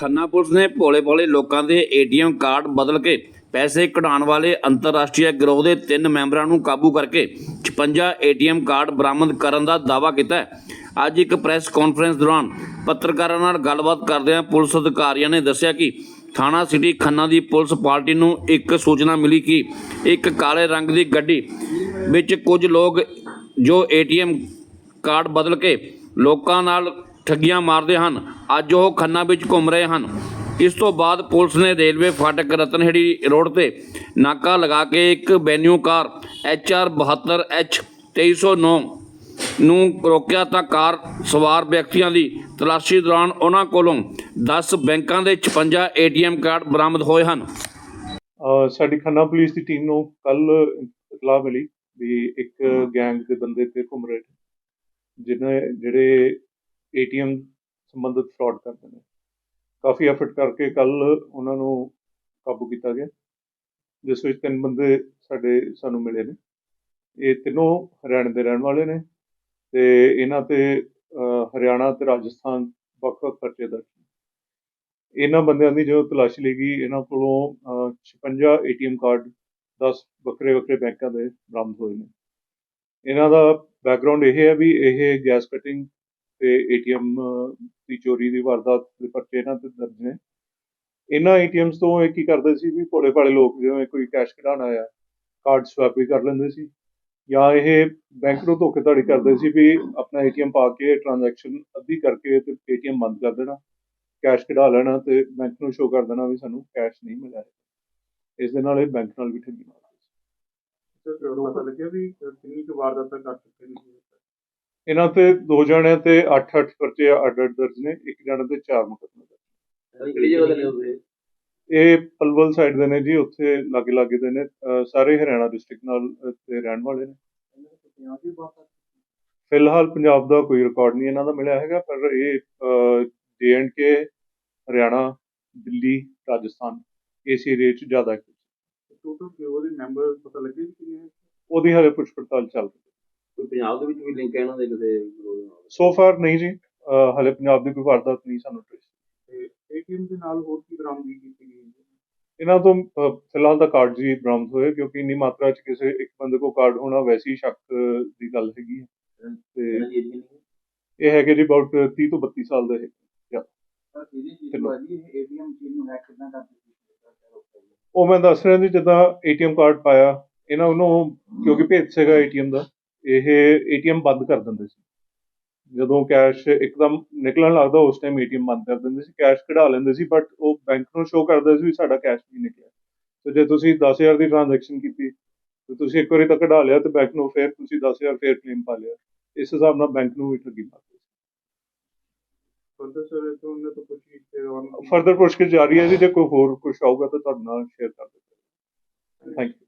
Khanna police ਨੇ ਭੋਲੇ-ਭਾਲੇ ਲੋਕਾਂ ਦੇ ਏਟੀਐਮ ਕਾਰਡ ਬਦਲ ਕੇ ਪੈਸੇ ਕਢਾਉਣ ਵਾਲੇ ਅੰਤਰਰਾਸ਼ਟਰੀ ਗਿਰੋਹ ਦੇ ਤਿੰਨ ਮੈਂਬਰਾਂ ਨੂੰ ਕਾਬੂ ਕਰਕੇ 56 ਏਟੀਐਮ ਕਾਰਡ ਬਰਾਮਦ ਕਰਨ ਦਾ ਦਾਅਵਾ ਕੀਤਾ ਹੈ। ਅੱਜ ਇੱਕ ਪ੍ਰੈਸ ਕਾਨਫਰੰਸ ਦੌਰਾਨ ਪੱਤਰਕਾਰਾਂ ਨਾਲ ਗੱਲਬਾਤ ਕਰਦਿਆਂ ਪੁਲਿਸ ਅਧਿਕਾਰੀਆਂ ਨੇ ਦੱਸਿਆ ਕਿ ਥਾਣਾ ਸਿਟੀ ਖੰਨਾ ਦੀ ਪੁਲਿਸ ਪਾਰਟੀ ਨੂੰ ਇੱਕ ਸੂਚਨਾ ਮਿਲੀ ਕਿ ਇੱਕ ਕਾਲੇ ਰੰਗ ਦੀ ਗੱਡੀ ਵਿੱਚ ਕੁਝ ਲੋਕ ਜੋ ਏਟੀਐਮ ਕਾਰਡ ਬਦਲ ਕੇ ਲੋਕਾਂ ਨਾਲ ਠੱਗੀਆਂ ਮਾਰਦੇ ਹਨ। ਅੱਜ ਉਹ ਖੰਨਾ ਵਿੱਚ ਘੁੰਮ ਰਹੇ ਹਨ। ਇਸ ਤੋਂ ਬਾਅਦ ਪੁਲਿਸ ਨੇ ਰੇਲਵੇ ਫਾਟਕ ਰਤਨਹੇੜੀ ਰੋਡ ਤੇ ਨਾਕਾ ਲਗਾ ਕੇ ਇੱਕ ਵੈਨਿਊ ਕਾਰ HR 72 2309 ਨੂੰ ਰੋਕਿਆ ਤਾਂ ਕਾਰ ਸਵਾਰ ਵਿਅਕਤੀਆਂ ਦੀ ਤਲਾਸ਼ੀ ਦੌਰਾਨ ਉਹਨਾਂ ਕੋਲੋਂ 10 ਬੈਂਕਾਂ ਦੇ 56 ATM ਕਾਰਡ ਬਰਾਮਦ ਹੋਏ ਹਨ। ਸਾਡੀ ਖੰਨਾ ਪੁਲਿਸ ਦੀ ਟੀਮ ਨੂੰ ਕੱਲ ਇਤਲਾਹ ਮਿਲੀ ਵੀ ਇੱਕ ਗੈਂਗ ਦੇ ਬੰਦੇ ਤੇ ਘੁੰਮ ਰਹੇ ਜਿਹਨੇ ਜਿਹੜੇ ਏਟੀਐਮ ਸੰਬੰਧਿਤ ਫਰਾਡ ਕਰਦੇ ਨੇ। ਕਾਫੀ ਐਫਰਟ ਕਰਕੇ ਕੱਲ ਉਹਨਾਂ ਨੂੰ ਕਾਬੂ ਕੀਤਾ ਗਿਆ ਜਿਸ ਵਿੱਚ ਤਿੰਨ ਬੰਦੇ ਸਾਡੇ ਸਾਨੂੰ ਮਿਲੇ ਨੇ। ਇਹ ਤਿੰਨੋਂ ਹਰਿਆਣਾ ਦੇ ਰਹਿਣ ਵਾਲੇ ਨੇ ਤੇ ਇਹਨਾਂ ਤੇ ਹਰਿਆਣਾ ਤੇ ਰਾਜਸਥਾਨ ਵੱਖ-ਵੱਖ ਖਰਚੇ ਦਰਜ ਨੇ। ਇਹਨਾਂ ਬੰਦਿਆਂ ਦੀ ਜੋ ਤਲਾਸ਼ੀ ਲਈ ਗਈ ਇਹਨਾਂ ਕੋਲੋਂ ਅਹ, 56 ਏਟੀਐਮ ਕਾਰਡ 10 ਵੱਖਰੇ ਵੱਖਰੇ ਬੈਂਕਾਂ ਦੇ ਬਰਾਮਦ ਹੋਏ ਨੇ। ਇਹਨਾਂ ਦਾ ਬੈਕਗ੍ਰਾਉਂਡ ਇਹ ਹੈ ਵੀ ਇਹ ਗੈਸ ਕਟਿੰਗ ਤੇ ਏਟੀਐਮ ਦੀ ਚੋਰੀ ਦੀ ਵਾਰਦਾਤ ਦੇ ਪਰਚੇ ਇਹਨਾਂ ਤੇ ਦਰਜ ਨੇ। ਇਹਨਾਂ ਏਟੀਐਮਸ ਤੋਂ ਇਹ ਕੀ ਕਰਦੇ ਸੀ ਵੀ ਭੋਲੇ ਭਾਲੇ ਲੋਕ ਜਿਵੇਂ ਕੋਈ ਕੈਸ਼ ਕਢਾਉਣਾ ਆ ਕਾਰਡ ਸਵੈਪ ਵੀ ਕਰ ਲੈਂਦੇ ਸੀ ਜਾਂ ਇਹ ਬੈਂਕ ਨੂੰ ਧੋਖੇਧੜੀ ਕਰਦੇ ਸੀ ਵੀ ਆਪਣਾ ਏਟੀਐਮ ਪਾ ਕੇ ਟ੍ਰਾਂਜੈਕਸ਼ਨ ਅੱਧੀ ਕਰਕੇ ਤੇ ਏਟੀਐਮ ਬੰਦ ਕਰ ਦੇਣਾ, ਕੈਸ਼ ਕਢਾ ਲੈਣਾ ਤੇ ਬੈਂਕ ਨੂੰ ਸ਼ੋਅ ਕਰ ਦੇਣਾ ਵੀ ਸਾਨੂੰ ਕੈਸ਼ ਨਹੀਂ ਮਿਲਿਆ। ਹੈ ਇਸ ਦੇ ਨਾਲ ਇਹ ਬੈਂਕ ਨਾਲ ਵੀ ਠੱਗੀ ਮਾਰਦੇ ਸੀ ਸਰ, ਪਤਾ ਲੱਗਿਆ ਵੀ ਕਿੰਨੀ ਕੁ ਵਾਰਦਾਤਾਂ ਕਰ ਚੁੱਕੇ ਨੇ ਇਹਨਾਂ ਤੇ ਦੋ ਜਣਿਆਂ ਤੇ 8-8 ਪਰਚੇ ਅੱਡ-ਅੱਡ ਦਰਜ ਨੇ ਇੱਕ ਜਣੇ ਤੇ ਚਾਰ ਮੁਕੱਦਮੇ ਦਰਜ ਕਿਹੜੀ ਜਗ੍ਹਾ ਤੇ ਨੇ ਇਹ ਪਲਵਲ ਸਾਈਡ ਦੇ ਨੇ ਜੀ ਉੱਥੇ ਲਾਗੇ ਲਾਗੇ ਦੇ ਨੇ ਸਾਰੇ ਹਰਿਆਣਾ ਡਿਸਟ੍ਰਿਕਟ ਨਾਲ ਤੇ ਰਹਿਣ ਵਾਲੇ ਨੇ। ਫਿਲਹਾਲ ਪੰਜਾਬ ਦਾ ਕੋਈ ਰਿਕਾਰਡ ਨਹੀਂ ਇਹਨਾਂ ਦਾ ਮਿਲਿਆ ਹੈਗਾ ਪਰ ਇਹ J and K Haryana Delhi Rajasthan ਇਸ ਏਰੀਏ 'ਚ ਜ਼ਿਆਦਾ। ਟੋਟਲ ਗਿਰੋਹ ਦੇ ਮੈਂਬਰ ਪਤਾ ਲੱਗੇ ਕਿੰਨੇ? ਉਹਦੀ ਹਾਲੇ ਪੁੱਛ ਪੜਤਾਲ ਚੱਲ ਰਹੀ ਹੈ। ਕੋਈ ਪੰਜਾਬ ਦੇ ਵਿੱਚ ਵੀ ਲਿੰਕ ਹੈ ਇਹਨਾਂ ਦੇ ਕਿਸੇ ਨਾਲ? ਸੋ ਫਾਰ ਨਹੀਂ ਜੀ। ਅਹ, ਹਾਲੇ ਪੰਜਾਬ ਦੀ ਕੋਈ ਵਾਰਦਾਤ ਨਹੀਂ ਸਾਨੂੰ ਤੇ ਏਟੀਐਮ ਦੇ ਨਾਲ ਹੋਰ ਕੀ ਬਰਾਮਦਗੀ ਕੀਤੀ ਗਈ ਹੈ ਇਹਨਾਂ ਤੋਂ ਅਹ, ਫਿਲਹਾਲ ਤਾਂ ਕਾਰਡ ਜੀ ਬਰਾਮਦ ਹੋਏ ਕਿਉਂਕਿ ਇੰਨੀ ਮਾਤਰਾ 'ਚ ਕਿਸੇ ਇੱਕ ਬੰਦੇ ਕੋਲ ਕਾਰਡ ਹੋਣਾ ਵੈਸੀ ਸ਼ੱਕ ਦੀ ਗੱਲ ਹੈਗੀ ਹੈ। ਤੇ ਇਹਨਾਂ ਦੀ ਏਰੀਆ ਨਹੀਂ ਇਹ ਹੈਗੇ ਜੀ ਅਬਾਊਟ 30 ਤੋਂ 32 ਸਾਲ ਦੇ ਹੈਗੇ। ਸਰ ਇਹਦੀ ਚਲੋ। ਜੀ ਏਟੀਐਮ ਮਸ਼ੀਨ ਨੂੰ ਹੈਕ ਕਿਦਾਂ ਕਰਦੇ ਉਹ ਮੈਂ ਦੱਸ ਰਿਹਾ ਜੀ ਜਿੱਦਾਂ ਏਟੀਐਮ ਕਾਰਡ ਪਾਇਆ ਇਹਨਾਂ ਨੂੰ ਕਿਉਂਕਿ ਭੇਜ ਸੀਗਾ ਏਟੀਐਮ ਦਾ। ਇਹ ਏਟੀਐਮ ਬੰਦ ਕਰ ਦਿੰਦੇ ਸੀ। ਜਦੋਂ ਕੈਸ਼ ਇੱਕਦਮ ਨਿਕਲਣ ਲੱਗਦਾ ਉਸ ਟਾਈਮ ਏਟੀਐਮ ਬੰਦ ਕਰ ਦਿੰਦੇ ਸੀ। ਕੈਸ਼ ਕਢਾ ਲੈਂਦੇ ਸੀ ਬਟ ਉਹ ਬੈਂਕ ਨੂੰ ਸ਼ੋਅ ਕਰਦਾ ਸੀ ਵੀ ਸਾਡਾ ਕੈਸ਼ ਨਹੀਂ ਨਿਕਲਿਆ। ਤੇ ਜੇ ਤੁਸੀਂ 10000 ਦੀ ਟ੍ਰਾਂਜੈਕਸ਼ਨ ਕੀਤੀ ਤੇ ਤੁਸੀਂ ਇੱਕ ਵਾਰੀ ਤਾਂ ਕਢਾ ਲਿਆ ਤੇ ਬੈਂਕ ਨੂੰ ਫਿਰ ਤੁਸੀਂ 10000 ਫੇਰ ਕਲੇਮ ਪਾ ਲਿਆ। ਇਸ ਹਿਸਾਬ ਨਾਲ ਬੈਂਕ ਨੂੰ ਵੀ ਠੱਗੀ ਮਾਰਦੇ ਫਰਦਰ ਸਰ ਤੋਂ ਉਹਨੇ ਤਾਂ ਕੁਝ ਤੇ ਔਨ ਫਰਦਰ ਪੁੱਛਗਿੱਛ ਜਾਰੀ ਹੈ ਜੀ। ਜੇ ਕੋਈ ਹੋਰ ਕੁਝ ਆਊਗਾ ਤਾਂ ਤੁਹਾਡੇ ਨਾਲ ਸ਼ੇਅਰ ਕਰ ਦਿੰਦੇ ਥੈਂਕ ਯੂ